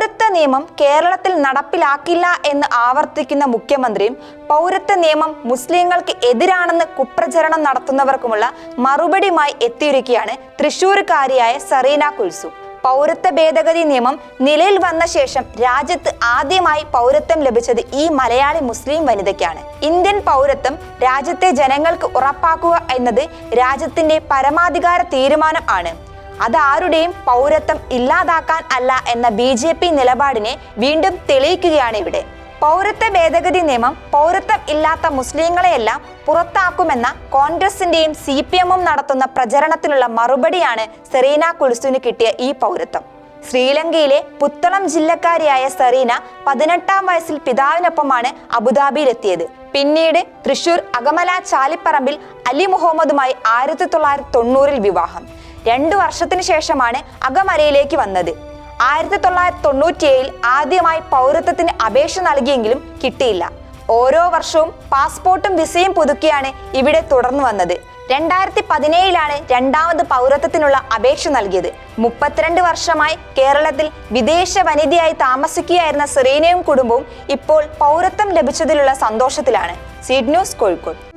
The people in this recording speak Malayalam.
പൗരത്വ നിയമം കേരളത്തിൽ നടപ്പിലാക്കില്ല എന്ന് ആവർത്തിക്കുന്ന മുഖ്യമന്ത്രിയും പൗരത്വ നിയമം മുസ്ലിങ്ങൾക്ക് എതിരാണെന്ന് കുപ്രചരണം നടത്തുന്നവർക്കുമുള്ള മറുപടിയുമായി എത്തിയിരിക്കുകയാണ് തൃശൂർക്കാരിയായ സറീന കുൽസു. പൗരത്വ ഭേദഗതി നിയമം നിലയിൽ വന്ന ശേഷം രാജ്യത്ത് ആദ്യമായി പൗരത്വം ലഭിച്ചത് ഈ മലയാളി മുസ്ലിം വനിതയ്ക്കാണ്. ഇന്ത്യൻ പൗരത്വം രാജ്യത്തെ ജനങ്ങൾക്ക് ഉറപ്പാക്കുക എന്നത് രാജ്യത്തിന്റെ പരമാധികാര തീരുമാനം ആണ്. അതാരുടെയും പൗരത്വം ഇല്ലാതാക്കാൻ അല്ല എന്ന ബി ജെ പി നിലപാടിനെ വീണ്ടും തെളിയിക്കുകയാണ് ഇവിടെ. പൗരത്വ ഭേദഗതി നിയമം പൗരത്വം ഇല്ലാത്ത മുസ്ലിങ്ങളെയെല്ലാം പുറത്താക്കുമെന്ന കോൺഗ്രസിന്റെയും സി പി എമ്മും നടത്തുന്ന പ്രചരണത്തിനുള്ള മറുപടിയാണ് സെറീന കുൽസുവിന് കിട്ടിയ ഈ പൗരത്വം. ശ്രീലങ്കയിലെ പുത്തളം ജില്ലക്കാരിയായ സെറീന പതിനെട്ടാം വയസ്സിൽ പിതാവിനൊപ്പമാണ് അബുദാബിയിലെത്തിയത്. പിന്നീട് തൃശൂർ അകമല ചാലിപ്പറമ്പിൽ അലി മുഹമ്മദുമായി ആയിരത്തി തൊള്ളായിരത്തി തൊണ്ണൂറിൽ വിവാഹം. രണ്ടു വർഷത്തിനു ശേഷമാണ് അകമലയിലേക്ക് വന്നത്. ആയിരത്തി തൊള്ളായിരത്തി തൊണ്ണൂറ്റിയേഴിൽ ആദ്യമായി പൗരത്വത്തിന് അപേക്ഷ നൽകിയെങ്കിലും കിട്ടിയില്ല. ഓരോ വർഷവും പാസ്പോർട്ടും വിസയും പുതുക്കിയാണ് ഇവിടെ തുടർന്നു വന്നത്. രണ്ടായിരത്തി പതിനേഴിലാണ് രണ്ടാമത് പൗരത്വത്തിനുള്ള അപേക്ഷ നൽകിയത്. മുപ്പത്തിരണ്ട് വർഷമായി കേരളത്തിൽ വിദേശ വനിതയായി താമസിക്കുകയായിരുന്ന സെറീനയും കുടുംബവും ഇപ്പോൾ പൗരത്വം ലഭിച്ചതിലുള്ള സന്തോഷത്തിലാണ്. Seed news Kozhikode.